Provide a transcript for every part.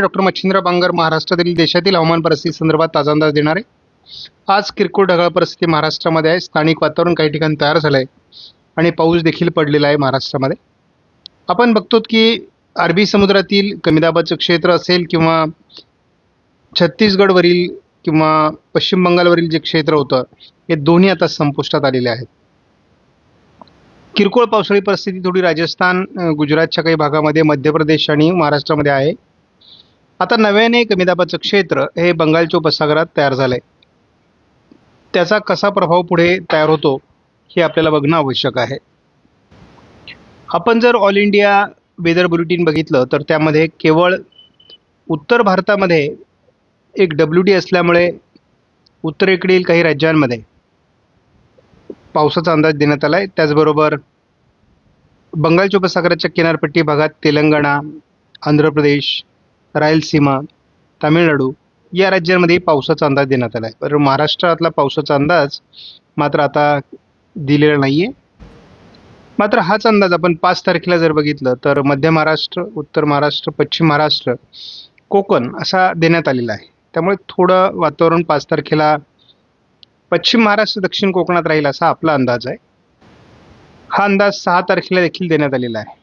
Doctor Machhindra Bangar महाराष्ट्रातील देशातील हवामान परिस्थिती संदर्भात ताजा अंदाज देणार. आहे आज किरकोळ ढगाळ परिस्थिती महाराष्ट्रामध्ये आहे. स्थानिक वातावरण काही ठिकाणी तयार झालं आहे आणि पाऊस देखील पडलेला आहे महाराष्ट्रामध्ये. आपण बघतो की अरबी समुद्रातील कमी दाबाचं क्षेत्र असेल किंवा छत्तीसगडवरील किंवा पश्चिम बंगालवरील जे क्षेत्र होतं हे दोन्ही आता संपुष्टात आलेले आहेत. किरकोळ पावसाळी परिस्थिती थोडी राजस्थान गुजरातच्या काही भागामध्ये मध्य प्रदेश आणि महाराष्ट्रामध्ये आहे. आता नव्याने कमी दाबाचं क्षेत्र हे बंगालच्या उपसागरात तयार झालंय. त्याचा कसा प्रभाव पुढे तयार होतो हे आपल्याला बघणं आवश्यक आहे. आपण जर ऑल इंडिया वेदर बुलेटिन बघितलं तर त्यामध्ये केवळ उत्तर भारतामध्ये एक डब्ल्यू डी असल्यामुळे उत्तरेकडील काही राज्यांमध्ये पावसाचा अंदाज देण्यात आला आहे त्याचबरोबर बंगालच्या उपसागराच्या किनारपट्टी भागात तेलंगणा आंध्र प्रदेश रायलसीमा तामिळनाडू या राज्यांमध्ये पावसाचा अंदाज देण्यात आला आहे तर महाराष्ट्रातला पावसाचा अंदाज मात्र आता दिलेला नाही आहे मात्र हाच अंदाज आपण पाच तारखेला जर बघितलं तर मध्य महाराष्ट्र उत्तर महाराष्ट्र पश्चिम महाराष्ट्र कोकण असा देण्यात आलेला आहे. त्यामुळे थोडं वातावरण पाच तारखेला पश्चिम महाराष्ट्र दक्षिण कोकणात राहील असा आपला अंदाज आहे. हा अंदाज सहा तारखेला देखील देण्यात आलेला आहे.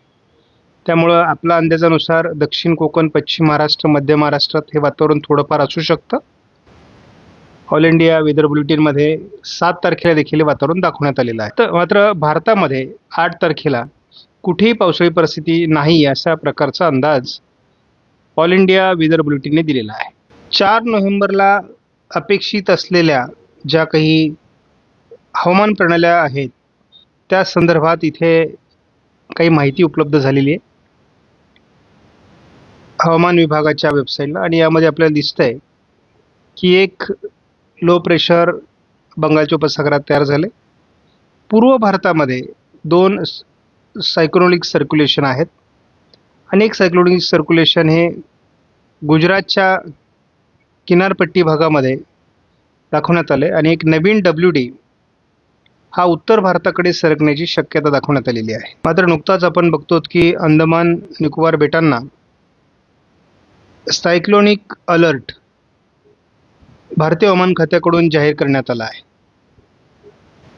त्यामुळं आपल्या अंदाजानुसार दक्षिण कोकण पश्चिम महाराष्ट्र मध्य महाराष्ट्रात हे वातावरण थोडंफार असू शकतं. ऑल इंडिया वेदर बुलेटिनमध्ये सात तारखेला देखील हे वातावरण दाखवण्यात आलेलं आहे. तर मात्र भारतामध्ये आठ तारखेला कुठेही पावसाळी परिस्थिती नाही अशा प्रकारचा अंदाज ऑल इंडिया वेदर बुलेटिनने दिलेला आहे. चार नोव्हेंबरला अपेक्षित असलेल्या ज्या काही हवामान प्रणाल्या आहेत त्या संदर्भात इथे काही माहिती उपलब्ध झालेली आहे. हवामान विभागाच्या वेबसाईटला आणि यामध्ये आपल्याला दिसतं आहे की एक लो प्रेशर बंगालच्या उपसागरात तयार झाले. पूर्व भारतामध्ये दोन सायक्लोनिक सर्क्युलेशन आहेत. आणि एक सायक्लोनिक सर्क्युलेशन हे गुजरातच्या किनारपट्टी भागामध्ये दाखवण्यात आले आणि एक नवीन डब्ल्यू डी हा उत्तर भारताकडे सरकण्याची शक्यता दाखवण्यात आलेली आहे. मात्र नुकताच आपण बघतो की अंदमान निकोबार बेटांना सायक्लोनिक अलर्ट भारतीय हवामान खात्याकडून जाहीर करण्यात आला आहे.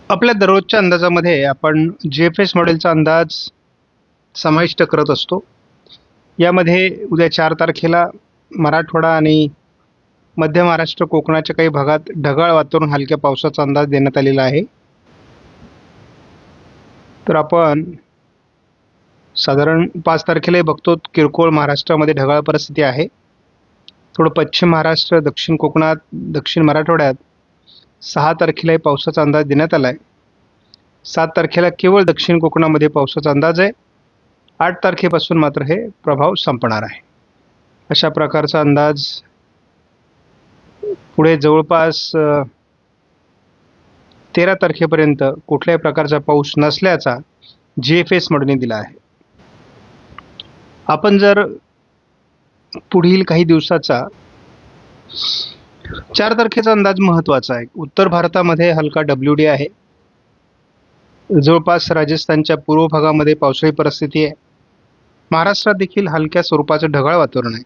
आपल्या दररोजच्या अंदाजामध्ये आपण जे एफ एस मॉडेलचा अंदाज समाविष्ट करत असतो. यामध्ये उद्या चार तारखेला मराठवाडा आणि मध्य महाराष्ट्र कोकणाच्या काही भागात ढगाळ वातावरण हलक्या पावसाचा अंदाज देण्यात आलेला आहे. तर आपण साधारण पाच तारखेलाही बघतो किरकोळ महाराष्ट्रामध्ये ढगाळ परिस्थिती आहे. थोडं पश्चिम महाराष्ट्र दक्षिण कोकणात दक्षिण मराठवाड्यात सहा तारखेलाही पावसाचा अंदाज देण्यात आला आहे सात तारखेला केवळ दक्षिण कोकणामध्ये पावसाचा अंदाज आहे. आठ तारखेपासून मात्र हे प्रभाव संपणार आहे. अशा प्रकारचा अंदाज पुढे जवळपास तेरा तारखेपर्यंत कुठल्याही प्रकारचा पाऊस नसल्याचा जी एफ एस मॉडेलने दिला आहे. आपण जर पुढील काही दिवसाचा चार तारखेचा अंदाज महत्त्वाचा आहे. उत्तर भारतामध्ये हलका डब्ल्यू डी आहे. जवळपास राजस्थानच्या पूर्व भागामध्ये पावसाळी परिस्थिती आहे. महाराष्ट्रात देखील हलक्या स्वरूपाचं ढगाळ वातावरण आहे.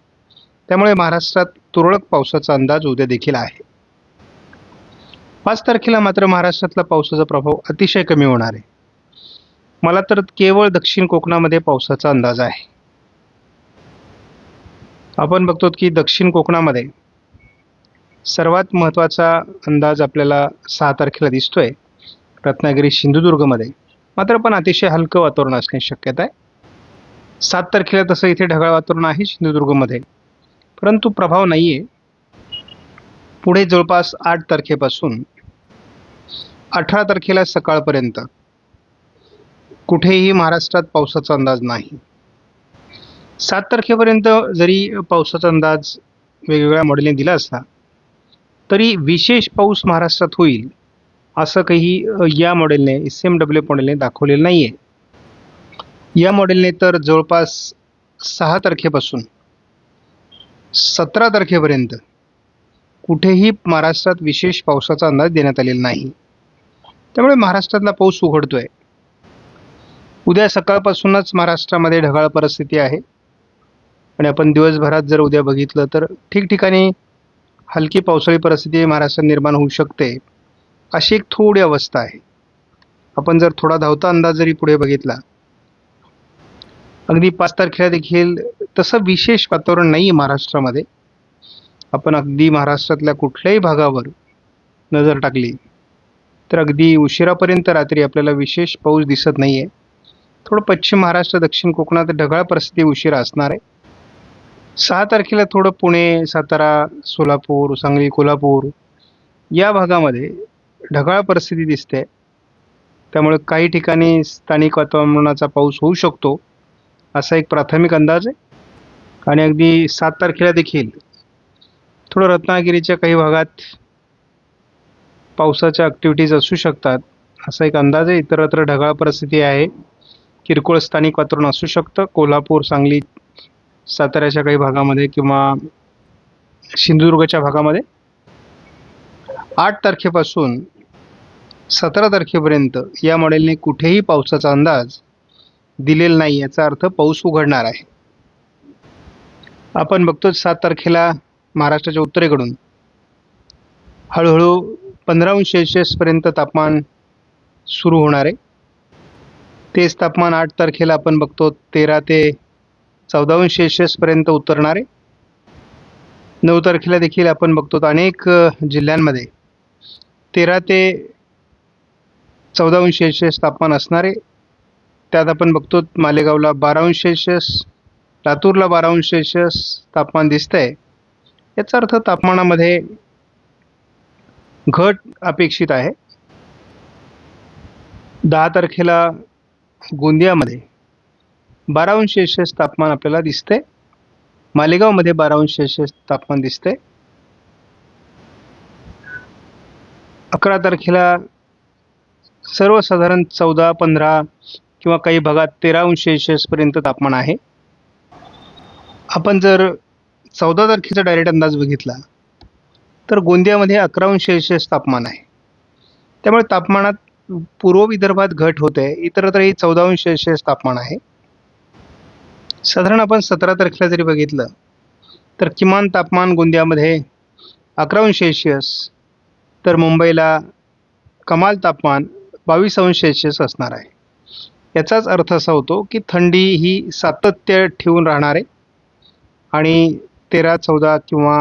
त्यामुळे महाराष्ट्रात तुरळक पावसाचा अंदाज उद्या देखील आहे. पाच तारखेला मात्र महाराष्ट्रातला पावसाचा प्रभाव अतिशय कमी होणार आहे. मला तर केवळ दक्षिण कोकणामध्ये पावसाचा अंदाज आहे. आपण बघतो की दक्षिण कोकणामध्ये सर्वात महत्त्वाचा अंदाज आपल्याला सहा तारखेला दिसतोय. रत्नागिरी सिंधुदुर्गमध्ये. मात्र पण अतिशय हलकं वातावरण असण्याची शक्यता आहे. सात तारखेला तसं इथे ढगाळ वातावरण आहे सिंधुदुर्गमध्ये. परंतु प्रभाव नाही आहे पुढे जवळपास आठ तारखेपासून अठरा तारखेला सकाळपर्यंत कुठेही महाराष्ट्रात पावसाचा अंदाज नाही. सात तारखेपर्यंत जरी पावसाचा अंदाज वेगवेगळ्या मॉडेलने दिला असला तरी विशेष पाऊस महाराष्ट्रात होईल असं काही या मॉडेलने एस एम डब्ल्यू मॉडेलने दाखवलेलं नाही आहे या मॉडेलने तर जवळपास सहा तारखेपासून सतरा तारखेपर्यंत कुठेही महाराष्ट्रात विशेष पावसाचा अंदाज देण्यात आलेला नाही. त्यामुळे महाराष्ट्रातला पाऊस उघडतोय. उद्या सकाळपासूनच महाराष्ट्रामध्ये ढगाळ परिस्थिती आहे. आणि आपण दिवसभरात जर उद्या बघितलं तर ठिकठिकाणी हलकी पावसाळी परिस्थिती महाराष्ट्रात निर्माण होऊ शकते. अशी एक थोडी अवस्था आहे. आपण जर थोडा धावता अंदाज जरी पुढे बघितला अगदी पाच तारखेला देखील तसं विशेष वातावरण नाही आहे महाराष्ट्रामध्ये. आपण अगदी महाराष्ट्रातल्या कुठल्याही भागावर नजर टाकली तर अगदी उशिरापर्यंत रात्री आपल्याला विशेष पाऊस दिसत नाही आहे थोडं पश्चिम महाराष्ट्र दक्षिण कोकणात ढगाळ परिस्थिती उशिरा असणार आहे. सहा तारखेला थोडं पुणे सातारा सोलापूर सांगली कोल्हापूर या भागामध्ये ढगाळ परिस्थिती दिसते. त्यामुळे काही ठिकाणी स्थानिक वातावरणाचा पाऊस होऊ शकतो असा एक प्राथमिक अंदाज आहे. आणि अगदी सात तारखेला देखील थोडं रत्नागिरीच्या काही भागात पावसाच्या ॲक्टिव्हिटीज असू शकतात असा एक अंदाज आहे. इतरत्र ढगाळ परिस्थिती आहे. किरकोळ स्थानिक वातावरण असू शकतं. कोल्हापूर सांगली साताऱ्याच्या काही भागामध्ये किंवा सिंधुदुर्गच्या भागामध्ये? आठ तारखेपासून सतरा तारखेपर्यंत या मॉडेलने कुठेही पावसाचा अंदाज दिलेला नाही याचा अर्थ पाऊस उघडणार आहे. आपण बघतो सात तारखेला महाराष्ट्राच्या उत्तरेकडून हळूहळू पंधरा अंश तापमान सुरू होणार आहे. तेच तापमान आठ तारखेला आपण बघतो तेरा ते चौदाहून अंश उतरणारे उतरणार. आहे नऊ तारखेला देखील आपण बघतो अनेक जिल्ह्यांमध्ये तेरा ते चौदाहून अंश तापमान असणार. आहे त्यात आपण बघतो मालेगावला बाराहून अंश लातूरला बाराहून अंश सेल्सिअस तापमान दिसतंय. याचा अर्थ तापमानामध्ये घट अपेक्षित आहे. दहा तारखेला गोंदियामध्ये बारा अंश सेल्सिअस तापमान आपल्याला दिसते मालेगावमध्ये बारा अंश सेल्सिअस तापमान दिसते अकरा तारखेला सर्वसाधारण चौदा पंधरा किंवा काही भागात तेरा अंश सेल्सिअसपर्यंत तापमान आहे. आपण जर चौदा तारखेचा डायरेक्ट अंदाज बघितला तर गोंदियामध्ये अकरा अंश सेल्सिअस तापमान आहे. त्यामुळे तापमानात पूर्व विदर्भात घट होते इतरत्रही चौदा अंश सेल्सिअस तापमान आहे. साधारण आपण सतरा तारखेला जरी बघितलं तर किमान तापमान गोंदियामध्ये अकरा अंश सेल्शियस तर मुंबईला कमाल तापमान बावीस अंश सेल्शियस असणार आहे. याचाच अर्थ असा होतो की थंडी ही सातत्य ठेवून राहणार आहे आणि तेरा चौदा किंवा